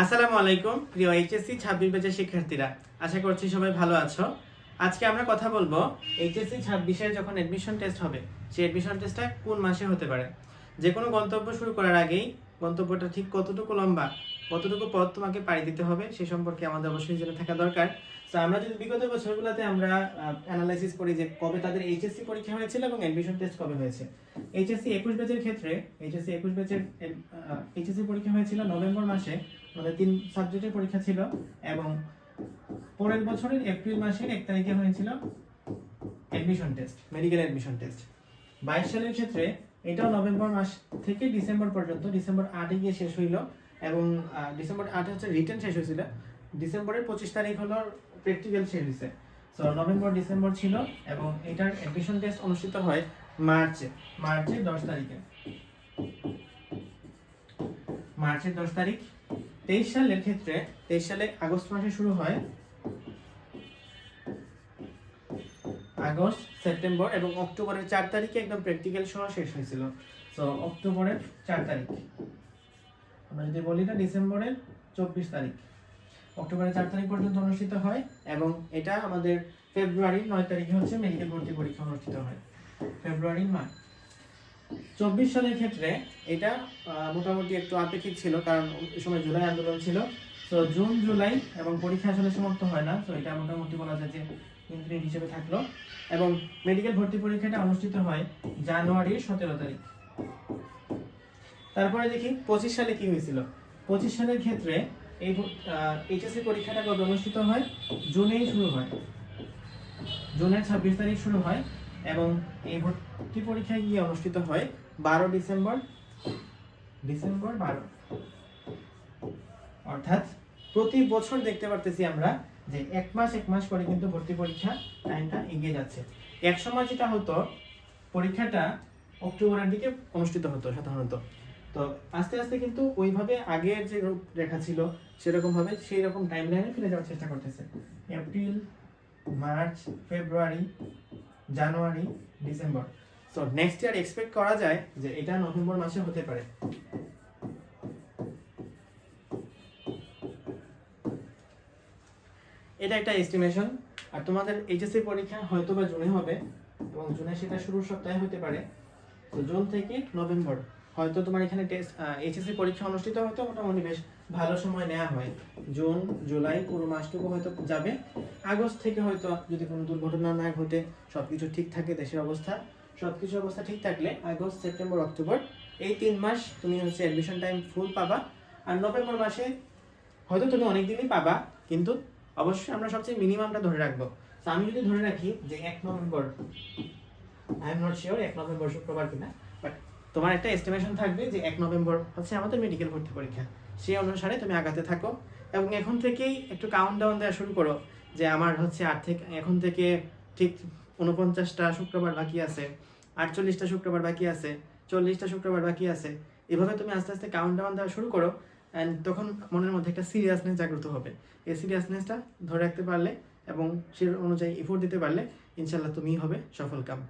আসসালামু আলাইকুম, প্রিয় এইচএসসি ছাব্বিশ ব্যাচের শিক্ষার্থীরা। আশা করছি সবাই ভালো আছো। আজকে আমরা কথা বলব এইচএসসি ছাব্বিশে যখন এডমিশন টেস্ট হবে, সেই এডমিশন টেস্টটা কোন মাসে হতে পারে? যে কোনো গন্তব্য শুরু করার আগেই গন্তব্যটা ঠিক কতটুকু লম্বা কতটুকু পথ তোমাকে পাড়ি দিতে হবে সে সম্পর্কে আমাদের অবশ্যই জেনে থাকা দরকার। তো আমরা যদি বিগত বছরগুলোতে আমরা অ্যানালাইসিস করি যে কবে তাদের এইচএসসি পরীক্ষা হয়েছিল এবং এডমিশন টেস্ট কবে হয়েছে। এইচএসসি একুশ ব্যাচের ক্ষেত্রে এইচএসসি একুশ ব্যাচের এইচএসসি পরীক্ষা হয়েছিল নভেম্বর মাসে, আমাদের তিন সাবজেক্টের পরীক্ষা ছিল এবং পরের বছরের এপ্রিল মাসের এক তারিখে হয়েছিল admission test medical admission test বাইশ সালের ক্ষেত্রে, এটাও নভেম্বর মাস থেকে ডিসেম্বর পর্যন্ত, ডিসেম্বর আটে গিয়ে শেষ হইল। এবং ডিসেম্বর আট হচ্ছে রিটার্ন শেষ হয়েছিল। ডিসেম্বরের পঁচিশ তারিখ হলো প্র্যাকটিক্যাল শেষ হয়েছে। সো নভেম্বর, ডিসেম্বর ছিল এবং এটার অ্যাডমিশন টেস্ট অনুষ্ঠিত হয় মার্চে। মার্চের দশ তারিখে। মার্চের দশ তারিখ। তেইশ সালের ক্ষেত্রে, তেইশ সালে আগস্ট মাসে শুরু হয়। আগস্ট, সেপ্টেম্বর এবং অক্টোবরের চার তারিখে একদম প্র্যাকটিক্যাল সহ শেষ হয়েছিল। তো অক্টোবরের চার তারিখ। আমরা যদি বলি না ডিসেম্বরের চব্বিশ তারিখ, অক্টোবরের চার তারিখ পর্যন্ত অনুষ্ঠিত হয় এবং এটা আমাদের ফেব্রুয়ারির নয় তারিখে হচ্ছে মেডিকেল ভর্তি পরীক্ষা অনুষ্ঠিত হয়, ফেব্রুয়ারির মাস চব্বিশ সালের ক্ষেত্রে এটা মোটামুটি একটু আপেক্ষিক ছিল কারণ ওই সময় জুলাই আন্দোলন ছিল। তো জুন, জুলাই এবং পরীক্ষা আসলে সমাপ্ত হয় না, তো এটা মোটামুটি বলা যায় যে ইনক্রিড হিসেবে থাকল। এবং মেডিকেল ভর্তি পরীক্ষাটা অনুষ্ঠিত হয় জানুয়ারির সতেরো তারিখ। তারপরে দেখি পঁচিশ সালে কি হয়েছিল? পঁচিশ সালের ক্ষেত্রে এই এইচএসসি পরীক্ষাটা কবে অনুষ্ঠিত হয়? জুনেই শুরু হয়। জুনের ছাব্বিশ তারিখ শুরু হয় এবং এই ভর্তি পরীক্ষা গিয়ে অনুষ্ঠিত হয় বারো ডিসেম্বর। ডিসেম্বর বারো। অর্থাৎ প্রতি বছর দেখতে পারতেছি আমরা যে এক মাস এক মাস করে কিন্তু ভর্তি পরীক্ষা টাইমটা এগিয়ে যাচ্ছে। এক সময় যেটা হতো, পরীক্ষাটা অক্টোবরের দিকে অনুষ্ঠিত হতো সাধারণত। তো আস্তে আস্তে কিন্তু ওইভাবে আগের যে রেখা ছিল, সেরকম ভাবে সেই রকম টাইম লাইনে ফিরে যাওয়ার চেষ্টা করতেছে। April March February January December so next year expect করা যায় যে এটা নভেম্বর মাসে হতে পারে। এটা একটা এস্টিমেশন আর তোমাদের এইচএসসি পরীক্ষা হয়তো বা জুনে হবে এবং জুনে সেটা শুরুর সপ্তাহে হতে পারে। তো জুন থেকে নভেম্বর হয়তো তোমার এখানে টেস্ট এইচএসসি পরীক্ষা অনুষ্ঠিত হতে মোটামুটি বেশ ভালো সময় নেওয়া হয়। জুন, জুলাই, পুরো মাসটুকু হয়তো যাবে। আগস্ট থেকে হয়তো যদি কোনো দুর্ঘটনা না ঘটে সব কিছু ঠিক থাকে, দেশের অবস্থা সব কিছু অবস্থা ঠিক থাকলে আগস্ট, সেপ্টেম্বর, অক্টোবর, এই তিন মাস তুমি হচ্ছে অ্যাডমিশন টাইম ফুল পাবা। আর নভেম্বর মাসে হয়তো তুমি অনেক দিনই পাবা, কিন্তু অবশ্যই আমরা সবচেয়ে মিনিমামটা ধরে রাখব। তো আমি যদি ধরে রাখি যে এক November I am not sure এক নভেম্বর, শুক্রবার কিনা বাট তোমার একটা এস্টিমেশন থাকবে যে এক নভেম্বর হচ্ছে আমাদের মেডিকেল ভর্তি পরীক্ষা। সেই অনুসারে তুমি আগাতে থাকো এবং এখন থেকেই একটু কাউন্ট ডাউন দেওয়া শুরু করো যে আমার হচ্ছে আট থেকে এখন থেকে ঠিক উনপঞ্চাশটা শুক্রবার বাকি আছে, আটচল্লিশটা শুক্রবার বাকি আছে, চল্লিশটা শুক্রবার বাকি আছে, এভাবে তুমি আস্তে আস্তে কাউন্ট ডাউন দেওয়া শুরু করো অ্যান্ড তখন মনের মধ্যে একটা সিরিয়াসনেস জাগ্রত হবে। এই সিরিয়াসনেসটা ধরে রাখতে পারলে এবং সে অনুযায়ী এফোর্ট দিতে পারলে ইনশাল্লাহ তুমিই হবে সফল কাম।